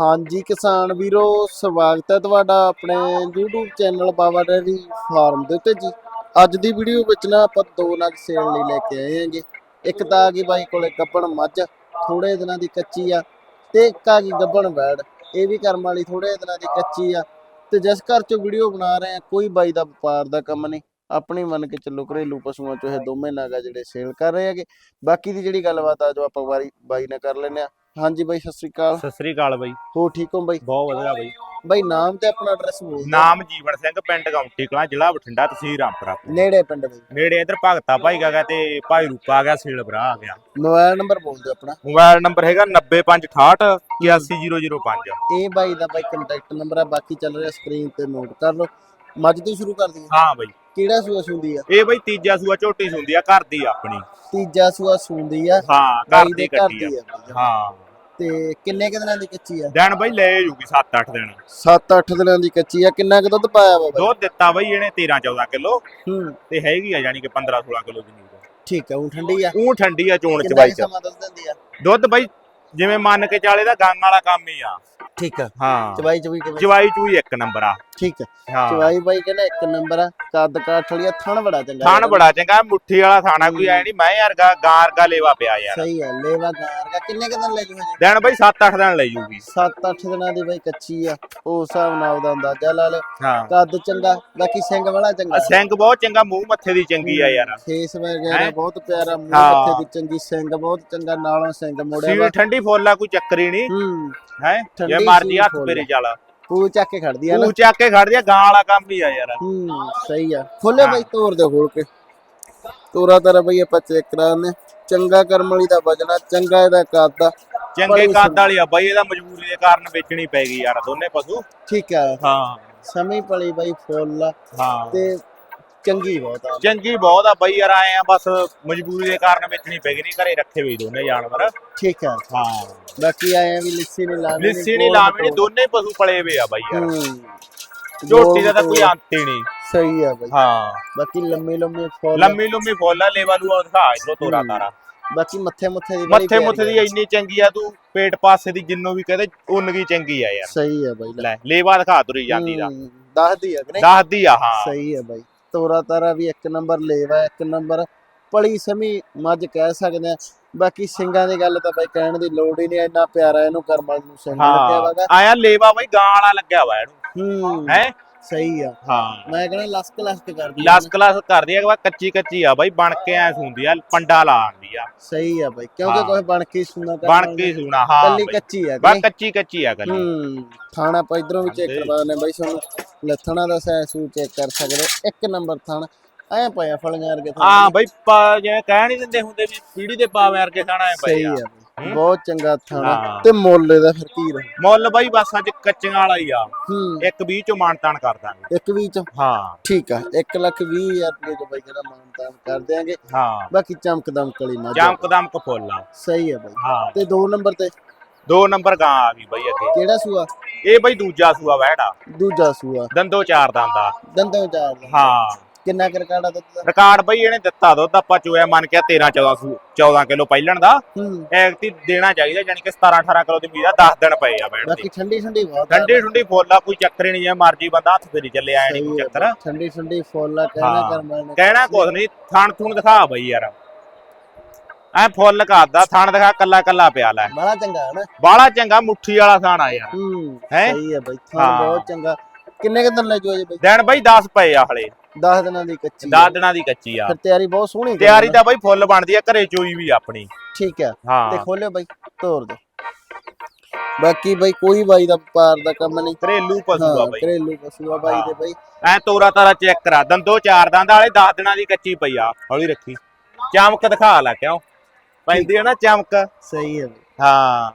ਹਾਂਜੀ, ਕਿਸਾਨ ਵੀਰੋ, ਸਵਾਗਤ ਹੈ ਤੁਹਾਡਾ ਆਪਣੇ YouTube channel Baba dairy farm ਦੇ ਉੱਤੇ ਜੀ। ਅੱਜ ਦੀ ਵੀਡੀਓ ਵਿੱਚ ਨਾ ਆਪਾਂ ਦੋ ਨਗ ਸੇਲ ਲਈ ਲੈ ਕੇ ਆਏ ਹਾਂਗੇ। ਇੱਕ ਤਾਂ ਆ ਗਈ ਬਾਈ ਕੋਲੇ ਗੱਬਣ ਮੱਝ ਥੋੜੇ ਦਿਨਾਂ ਦੀ ਕੱਚੀ ਆ, ਤੇ ਇੱਕ ਆ ਗਈ ਗੱਬਣ ਵੈੜ। ਇਹ ਵੀ ਕਰਮ ਵਾਲੀ ਥੋੜੇ ਦਿਨਾਂ ਦੀ ਕੱਚੀ ਆ। ਤੇ ਜਿਸ ਘਰ ਚੋਂ ਵੀਡੀਓ ਬਣਾ ਰਹੇ ਆ ਕੋਈ ਬਾਈ ਦਾ ਵਪਾਰ ਦਾ ਕੰਮ ਨਹੀਂ। ਆਪਣੀ ਮੰਨ ਕੇ ਚੱਲੋ ਘਰੇਲੂ ਪਸ਼ੂਆਂ ਚੋਂ ਇਹ ਦੋਵੇਂ ਨਾਗਾ ਜਿਹੜੇ ਸੇਲ ਕਰ ਰਹੇ ਹੈਗੇ। ਬਾਕੀ ਦੀ ਜਿਹੜੀ ਗੱਲਬਾਤ ਆ, ਜੋ ਆਪਾਂ ਵਾਰੀ ਬਾਈ ਨਾਲ ਕਰ ਲੈਨੇ ਆ ਹਾਂਜੀ ਬਾਈ ਸਤਿ ਸ੍ਰੀ ਅਕਾਲ। ਸਤਿ ਸ੍ਰੀ ਅਕਾਲ ਬਾਈ। ਹੋ ਠੀਕ ਹੋ ਬਾਈ? ਬਹੁਤ ਵਧੀਆ ਬਾਈ। ਬਾਈ ਨਾਮ ਤੇ ਆਪਣਾ ਐਡਰੈਸ ਬੋਲ ਦਿਓ। ਨਾਮ ਜੀਵਨ ਸਿੰਘ ਪਿੰਡ ਗੌਂਟੀ ਕਲਾਂ ਜ਼ਿਲ੍ਹਾ ਬਠਿੰਡਾ ਤਹਿਸੀਲ ਰਾਮਪੁਰਾ। ਨੇੜੇ ਪਿੰਡ ਬਾਈ। ਨੇੜੇ ਇਧਰ ਭਗਤਾ ਭਾਈ ਗਾ ਤੇ ਭਾਈ ਰੂਪਾ ਆ ਗਿਆ ਸੇਲ ਭਰਾ ਆ ਗਿਆ। ਮੋਬਾਈਲ ਨੰਬਰ ਬੋਲ ਦਿਓ ਆਪਣਾ। ਮੋਬਾਈਲ ਨੰਬਰ ਹੈਗਾ 90568 81005 ਇਹ ਬਾਈ ਦਾ ਬਾਈ ਕੰਟੈਕਟ ਨੰਬਰ ਹੈ ਬਾਕੀ ਚੱਲ ਰਿਹਾ ਸਕਰੀਨ ਤੇ ਨੋਟ ਕਰ ਲਓ। ਮੱਝ ਤੋਂ ਸ਼ੁਰੂ ਕਰ ਦਈਏ ਹਾਂ ਬਾਈ। ਕਿਹੜਾ ਸੂਆ ਸੁੰਦੀ ਆ? ਇਹ ਬਾਈ ਤੀਜਾ ਸੂਆ ਝੋਟੀ ਸੁੰਦੀ ਆ ਘਰ ਦੀ ਆਪਣੀ। ਤੀਜਾ ਸੂਆ ਸੁੰਦੀ ਆ। ਹਾਂ ਬਾਈ ਘਰ ਦੇ ਦੀ ਘਰ ਕੱਟੀ ਦੀ ਆ ਆ। ਹਾਂ। ਤੇ ਕਿੰਨੇ ਕੁ ਦਿਨਾਂ ਦੀ ਕੱਚੀ ਆ? ਦਿਨ ਬਾਈ ਲੈ ਜੂਗੀ 7-8 ਦਿਨ। 7-8 ਦਿਨਾਂ ਦੀ ਕੱਚੀ ਆ। ਕਿੰਨਾ ਕੁ ਦੁੱਧ ਪਾਇਆ ਵਾ ਬਾਈ? ਦੁੱਧ ਦਿੱਤਾ ਬਾਈ ਇਹਨੇ 13-14 ਕਿਲੋ। ਹੂੰ। ਤੇ ਹੈਗੀ ਆ ਯਾਨੀ ਕਿ 15-16 ਕਿਲੋ ਨੀਂਦ ਠੀਕ ਆ ਉਹ ਠੰਡੀ ਆ? ਉਹ ਠੰਡੀ ਆ ਚੋਣ ਚ ਬਾਈ ਚ। ਸਮਾਂ ਦੁੱਧ ਦਿੰਦੀ ਆ? ਦੁੱਧ ਬਾਈ ਜਿਵੇਂ ਮੰਨ ਕੇ ਚਾਲੇ ਦਾ ਗਾਂ ਵਾਲਾ ਕੰਮ ਹੀ ਆ। ਠੀਕ ਆ। ਹਾਂ। ਚਵਾਈ ਚਵਾਈ ਕਿਵੇਂ? ਜਵਾਈ ਚੂਈ ਇੱਕ ਨੰਬਰ ਆ। ਠੀਕ ਆ। ਹਾਂ। ਚਵਾਈ ਬਾਈ ਕਹਿੰਦਾ ਇੱਕ ਨੰਬਰ ਆ। ਕੱਦ ਕਾਠ ਵਾਲੀ ਆ ਥਣ ਬੜਾ ਚੰਗਾ ਥਾਣ। ਬੜਾ ਚੰਗਾ ਮੁੱਠੀ ਵਾਲਾ ਥਾਣਾ ਕੋਈ ਐ ਨਹੀਂ ਮੈਂ ਯਾਰ ਗਾ ਗਾਰਗਾ ਲੇਵਾ ਪਿਆ ਯਾਰ। ਸਹੀ ਆ ਲੇਵਾ ਗਾਰਗਾ। ਕਿੰਨੇ ਕੁ ਦਿਨ ਲੈ ਜੂ? ਹਜੇ ਦਿਨ ਬਈ 7-8 ਦਿਨ ਲੈ ਜੂਗੀ। 7-8 ਦਿਨਾਂ ਦੀ ਬਾਈ ਕੱਚੀ ਆ। ਉਸ ਹਿਸਾਬ ਨਾਲ ਉਹਦਾ ਅੰਦਾਜ਼ਾ ਲਾ ਲਿਓ। ਹਾਂ। ਕੱਦ ਚੰਗਾ ਬਾਕੀ ਸਿੰਘ ਵਾਲਾ ਚੰਗਾ। ਆ ਸਿੰਘ ਬਹੁਤ ਚੰਗਾ ਮੂੰਹ ਮੱਥੇ ਦੀ ਚੰਗੀ ਆ ਯਾਰ। ਫੇਸ ਵਗੈਰਾ ਹੈਂ? ਬਹੁਤ ਪਿਆਰਾ ਮੂੰਹ ਹਾਂ। ਮੱਥੇ ਦੀ ਚੰਗੀ ਸਿੰਘ ਬਹੁਤ ਚੰਗਾ ਨਾਲੋਂ ਸਿੰਘ ਮੋੜਿਆ ਵਾ। ਸੀਲ ਠੰਡੀ ਫੋਲਾ ਕੋਈ ਚੱਕਰ ਹੀ ਨਹੀਂ ਹੂੰ। ਹੈ? ਠੰਡੀ ਜੇ ਮਰਜ਼ੀ ਹੱਥ ਫੁੱਲ। ਮੇਰੇ ਚੱਲ ਪੂ ਚੱਕ ਕੇ ਖੜਦੀ ਆ ਨਾ। ਤੂੰ ਚੱਕ ਕੇ ਖੜ ਜਾ ਗਾਂ ਵਾਲਾ ਕੰਮ ਹੀ ਆ ਯਾਰ। ਹੂੰ ਸਹੀ ਆ। ਹਾਂ। ਬਾਈ ਤੋਰ ਦੇ ਖੋਲ ਕੇ। ਤੋਰਾ ਤਾਰਾ ਬਈ ਆਪਾਂ ਚੈੱਕ ਕਰਾਉਂਦੇ ਚੰਗਾ ਕਰਮ ਵਾਲੀ ਦਾ ਵਜਣਾ ਚੰਗਾ ਇਹਦਾ ਕੱਦ ਆ। ਚੰਗੇ ਕੱਦ ਵਾਲੀ ਆ ਬਾਈ ਇਹਦਾ ਮਜਬੂਰੀ ਦੇ ਕਾਰਨ ਵੇਚਣੀ ਪੈ ਗਈ ਯਾਰ ਦੋਨੇ ਪਸ਼ੂ। ਠੀਕ ਆ। ਹਾਂ। ਸਮੀ ਪਲੀ ਬਾਈ ਫੁੱਲ ਆ। ਹਾਂ। ਤੇ ਚੰਗੀ ਬਹੁਤ ਆ। ਚੰਗੀ ਬਹੁਤ ਆ ਬਾਈ ਯਾਰ ਆਏ ਆ ਬਸ ਮਜਬੂਰੀ ਦੇ ਕਾਰਨ ਵੇਚਣੀ ਪੈ ਗਈ ਨਹੀਂ ਘਰੇ ਰੱਖੇ ਹੋਏ ਦੋਨੇ ਜਾਨਵਰ। ਠੀਕ ਆ। ਹਾਂ। ਬਾਕੀ ਆਏ ਆ ਵੀ ਲਿੱਸੀ ਨਹੀਂ ਲਾਣੀ ਲਿੱਸੀ ਨਹੀਂ ਲਾਵਣੀ ਦੋਨੇ ਪਸ਼ੂ ਪਲੇ ਵੇ ਆ ਬਾਈ ਯਾਰ। ਝੋਟੀ ਦਾ ਤਾਂ ਕੋਈ ਅੰਤ ਹੀ ਨਹੀਂ। ਸਹੀ ਆ ਬਾਈ। ਹਾਂ। ਬਾਕੀ ਲੰਮੇ ਲੰਮੇ ਫੁੱਲ। ਲੰਮੀ ਲੰਮੀ ਫੋਲਾ ਲੇਵਾ ਨੂੰ ਦਿਖਾ ਇਧਰੋਂ ਤੋਰਾ। ਤਾਰਾ। ਬਾਕੀ ਮੱਥੇ ਮੁੱਥੇ ਦੀ ਮੱਥੇ ਮੁੱਥੇ ਦੀ। ਇੰਨੀ ਚੰਗੀ ਆ ਤੂੰ ਪੇਟ ਪਾਸੇ ਦੀ ਜਿੰਨੋਂ ਵੀ ਕਹਦੇ ਉਨਗੀ ਚੰਗੀ ਆ ਯਾਰ। ਸਹੀ ਆ ਬਾਈ। ਲੈ। ਲੇਵਾ ਦਿਖਾ ਤੁਰੀ ਜਾਂਦੀ ਦਾ। ਦੱਸਦੀ ਆ ਕਿ ਨਹੀਂ? ਦੱਸਦੀ ਆ ਹਾਂ। ਸਹੀ ਆ ਬਾਈ। ਤੋਰਾ ਤਾਰਾ ਵੀ ਇੱਕ ਨੰਬਰ ਲੇਵਾ ਇੱਕ ਨੰਬਰ। ਪਲੀ ਸਮੀ ਮੱਝ ਕਹਿ ਸਕਦੇ ਆ ਬਾਕੀ ਸਿੰਘਾਂ ਦੀ ਗੱਲ ਤਾਂ ਬਾਈ ਕਹਿਣ ਦੀ ਲੋੜ ਹੀ ਨਹੀਂ ਇੰਨਾ ਪਿਆਰਾ ਇਹਨੂੰ ਕਰਮਲ ਨੂੰ ਸਿੰਘ ਲੱਗਿਆ ਵਾਗਾ ਆਇਆ ਲੇਵਾ ਬਈ ਗਾਂ ਵਾਲਾ ਲੱਗਿਆ ਵਾ ਇਹਨੂੰ। ਹੂੰ ਹੈ? ਸਹੀ ਆ। ਹਾਂ। ਮੈਂ ਕਹਿੰਦਾ ਲਸਕ ਲਸਕ ਕਰਦੀ ਆ। ਲਾਸ ਕਲਾਸ ਕਰਦੀ ਆ ਕਿ ਕੱਚੀ ਕੱਚੀ ਆ ਬਾਈ ਬਣ ਕੇ ਐ ਹੁੰਦੀ ਆ ਪੰਡਾ ਲਾ ਆਂਦੀ ਆ। ਸਹੀ ਆ ਬਾਈ ਕਿਉਂਕਿ। ਕੋਈ ਬਣ ਕੇ ਸੁਣਾ ਬਣ ਕੇ ਸੂਣਾ ਹਾਂ ਕੱਲੀ। ਕੱਚੀ ਆ ਬਾ ਕੱਚੀ ਕੱਚੀ ਆ ਗੱਲ। ਹੂੰ ਥਾਣਾ ਆਪਾਂ ਇਧਰੋਂ ਵੀ ਚੈੱਕ। ਕਰਵਾਉਣੇ ਬਾਈ ਤੁਹਾਨੂੰ। ਲੱਥਣਾ ਦਾ ਸੈਸ ਚੈੱਕ ਕਰ ਸਕਦੇ। ਇੱਕ ਨੰਬਰ ਥਾਣਾ। ਐ ਪਿਆ ਫਲੀਆਂ ਵਰਗੇ ਹਾਂ ਬਾਈ ਪਾ ਜਿਵੇਂ ਕਹਿ ਨਹੀਂ ਦਿੰਦੇ ਹੁੰਦੇ ਵੀ ਪੀੜੀ ਦੇ ਪਾਵੇਂ ਵਰਗੇ ਖਾਣਾ ਐ ਸਹੀ ਬਾਈ ਆ। ਬਹੁਤ ਚੰਗਾ ਥਾਣਾ। ਤੇ ਮੁੱਲ ਇਹਦਾ ਫਿਰ ਕੀ ਰਹੇ? ਮੁੱਲ ਬਾਈ ਬਸ ਅੱਜ ਕੱਚੀਆਂ ਵਾਲਾ ਹੀ ਆ। ਇੱਕ 20 ਚੋਂ ਮਾਨਤਾਨ ਕਰ ਦਾਂਗੇ। ਇੱਕ ਵੀ ਚ? ਹਾਂ। ਠੀਕ ਆ 1 ਲੱਖ 20 ਹਜ਼ਾਰ ਰੁਪਏ ਚ ਬਾਈ ਜਿਹੜਾ ਮਾਨਤਾਨ ਕਰ ਦਿਆਂਗੇ। ਹਾਂ। ਬਾਕੀ ਚਮਕ ਦਮਕ ਵਾਲੀ ਮੱਝ ਆ। ਚਮਕ ਦਮਕ ਫੁੱਲ ਆ। ਸਹੀ ਆ ਬਾਈ। ਹਾਂ। ਤੇ ਦੋ ਨੰਬਰ ਤੇ? ਦੋ ਨੰਬਰ ਗਾਂ ਆ ਗਈ ਬਾਈ ਅੱਗੇ। ਕਿਹੜਾ ਸੂਆ? ਇਹ ਬਾਈ ਦੂਜਾ ਸੂਆ ਵਹਿੜਾ ਦੂਜਾ ਸੂਆ। ਦੰਦੋ ਚਾਰ ਦੰਦਾ ਦੰਦੋਂ ਚਾਰ। ਹਾਂ। ਕਿੰਨਾ ਕੁ ਰਿਕਾਰਡ ਆ ਦੁੱਧ ਦਾ ਰਿਕਾਰਡ ਬਈ ਇਹਨੇ ਦਿੱਤਾ ਦੁੱਧ ਆਪਾਂ ਚੋਇਆ ਮੰਨ ਕੇ 13 14 ਸੂ- 14 ਕਿਲੋ ਪਹਿਲਣ ਦਾ। ਹੂੰ। ਐਕਟੀ ਦੇਣਾ ਚਾਹੀਦਾ ਯਾਨੀ ਕਿ 17 18 ਕਿਲੋ ਦੀ ਉਮੀਦ ਆ 10 ਦਿਨ ਪਏ ਆ ਬੈਠ ਬਾਕੀ ਠੰਡੀ ਠੰਡੀ ਬਹੁਤ ਆ। ਠੰਡੀ ਠੰਡੀ ਫੋਲਾ ਕੋਈ ਚੱਕਰ ਹੀ ਨਹੀਂ ਜੇ ਮਰਜ਼ੀ ਬੰਦਾ ਹੱਥ ਆਏ ਨਹੀਂ ਕੋਈ ਸਹੀ ਆ ਚੱਕਰ। ਠੰਡੀ ਠੰਡੀ ਫੁੱਲ ਆ ਕਹਿਣਾ ਹਾਂ। ਕਰਮਾਂ ਨੇ। ਕਹਿਣਾ ਕੁਛ ਨਹੀਂ ਥਣ ਥੁਣ ਦਿਖਾ ਬਈ ਯਾਰ। ਐ ਫੁੱਲ ਕਰਦਾ ਥਣ ਦਿਖਾ ਕੱਲਾ ਕੱਲਾ ਪਿਆ ਲੈ। ਬੜਾ ਚੰਗਾ ਹੈ ਨਾ ਬਾਲਾ ਚੰਗਾ ਮੁੱਠੀ ਵਾਲਾ ਥਣ ਆ ਯਾਰ। ਹੂੰ ਹੈਂ? ਸਹੀ ਆ ਬਾਈ ਥਾਂ ਹਾਂ। ਬਹੁਤ ਚੰਗਾ। ਕਿੰਨੇ ਕੁ ਦਿਨ ਲੈ ਜੋ ਅਜੇ ਬਾਈ? ਦਿਨ ਬਈ 10 ਪਏ ਆ ਹਲੇ। 10 ਦਿਨਾਂ ਦੀ ਕੱਚੀ ਆ। 10 ਦਿਨਾਂ ਦੀ ਕੱਚੀ ਆ। ਫਿਰ ਤਿਆਰੀ ਬਹੁਤ ਸੋਹਣੀ ਤਿਆਰੀ। ਤਾਂ ਬਈ ਫੁੱਲ ਬਣਦੀ ਆ ਘਰੇ ਚੋਈ ਵੀ ਆਪਣੀ। ਠੀਕ ਆ। ਤੇ ਖੋਲਿਓ ਬਾਈ ਤੋਰ ਦੇ ਬਾਕੀ ਬਾਈ ਕੋਈ ਬਾਈ ਦਾ ਵਪਾਰ ਦਾ ਕੰਮ ਨਹੀਂ। ਘਰੇਲੂ ਪਸ਼ੂ ਆ ਬਈ। ਘਰੇਲੂ ਪਸ਼ੂ ਆ ਬਾਈ ਦੇ ਬਾਈ। ਐ ਤੋਰਾ ਤਾਰਾ ਚੈੱਕ ਕਰਾ ਦੰਦੋ ਚਾਰ ਦੰਦ ਵਾਲੇ 10 ਦਿਨਾਂ ਦੀ ਕੱਚੀ ਪਈ ਆ ਹੌਲੀ ਰੱਖੀ। ਚਮਕ ਦਿਖਾ ਲੈ ਕਿਉਂ? ਪੈਂਦੀ ਆ ਨਾ ਚਮਕ। ਸਹੀ ਹੈ ਬਾਈ। ਹਾਂ।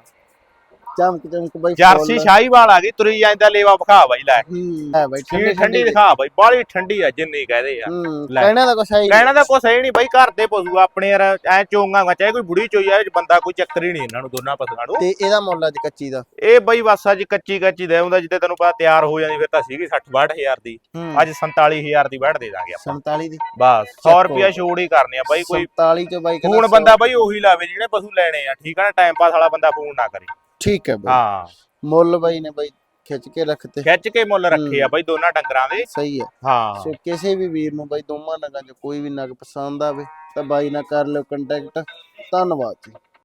ਚਮਕ ਚਮਕ ਬਾਈ ਜਰਸੀ ਸ਼ਾਹੀਵਾਲ ਆ ਗਈ ਤੁਰੀ ਜਾਂਦਾ ਲੇਵਾ ਵਿਖਾ ਬਾਈ ਲੈ। ਹੂੰ ਹੈ ਬਾਈ ਠੰਡੀ ਠੰਡੀ ਦਿਖਾ ਬਾਈ ਬਾਲੀ ਠੰਡੀ ਆ ਜਿੰਨੀ ਕਹਦੇ ਆ। ਕਹਿਣਾ ਤਾਂ ਕੁਛ ਹੈ। ਕਹਿਣਾ ਤਾਂ ਕੁਛ ਹੈ ਨਹੀਂ ਬਾਈ ਘਰ ਦੇ ਪਸ਼ੂ ਆਪਣੇ ਯਾਰ ਐ ਚੋਂਗਾ ਚਾਹੇ ਕੋਈ ਬੁੜੀ ਚੋਈ ਆ ਬੰਦਾ ਕੋਈ ਚੱਕਰ ਹੀ ਨਹੀਂ ਇਹਨਾਂ ਨੂੰ ਦੋਨਾਂ ਪਸ਼ੂਆਂ ਨੂੰ। ਤੇ ਇਹਦਾ ਮੁੱਲ ਅੱਜ ਕੱਚੀ ਦਾ। ਇਹ ਬਾਈ ਬਸ ਅੱਜ ਕੱਚੀ ਕੱਚੀ ਦੇ ਹੁੰਦਾ ਜਿੱਦੇ ਤੈਨੂੰ ਪਤਾ ਤਿਆਰ ਹੋ ਜਾਂਦੀ ਫਿਰ ਤਾਂ ਸੀਗੀ 60 62000 ਦੀ। ਅੱਜ 47000 ਦੀ ਵੜ ਦੇ ਦਾਂਗੇ ਆਪਾਂ। 47 ਦੀ। ਬਸ 100 ਚੱਕੋ। ਰੁਪਿਆ ਛੋੜ ਹੀ ਕਰਨੀ ਆ ਬਾਈ ਕੋਈ 47 ਚ ਬਾਈ ਫੋਨ ਬੰਦਾ ਬਾਈ ਉਹੀ ਲਾਵੇ ਜਿਹੜੇ ਪਸ਼ੂ ਲੈਣੇ ਆ ਠੀਕ ਆ ਨਾ ਟਾਈਮ ਪਾਸ ਵਾਲਾ ਬੰਦਾ ਫੋਨ ਨਾ ਕਰੇ। ਠੀਕ ਹੈ ਬਾਈ। ਹਾਂ। ਮੁੱਲ ਬਾਈ ਨੇ ਬਾਈ ਖਿੱਚ ਕੇ ਰੱਖਤੇ। ਖਿੱਚ ਕੇ ਮੁੱਲ ਰੱਖੇ ਆ ਬਾਈ ਦੋਨਾਂ ਡੰਗਰਾਂ ਦੇ। ਸਹੀ ਹੈ। ਹਾਂ। ਸੋ ਕਿਸੇ ਵੀ ਵੀਰ ਨੂੰ ਬਾਈ ਦੋਵਾਂ ਨਗਾਂ ਚ ਕੋਈ ਵੀ ਨਗ ਪਸੰਦ ਆਵੇ ਤਾਂ ਬਾਈ ਨਾਲ ਕਰ ਲਿਓ ਕੰਟੈਕਟ ਧੰਨਵਾਦ ਜੀ।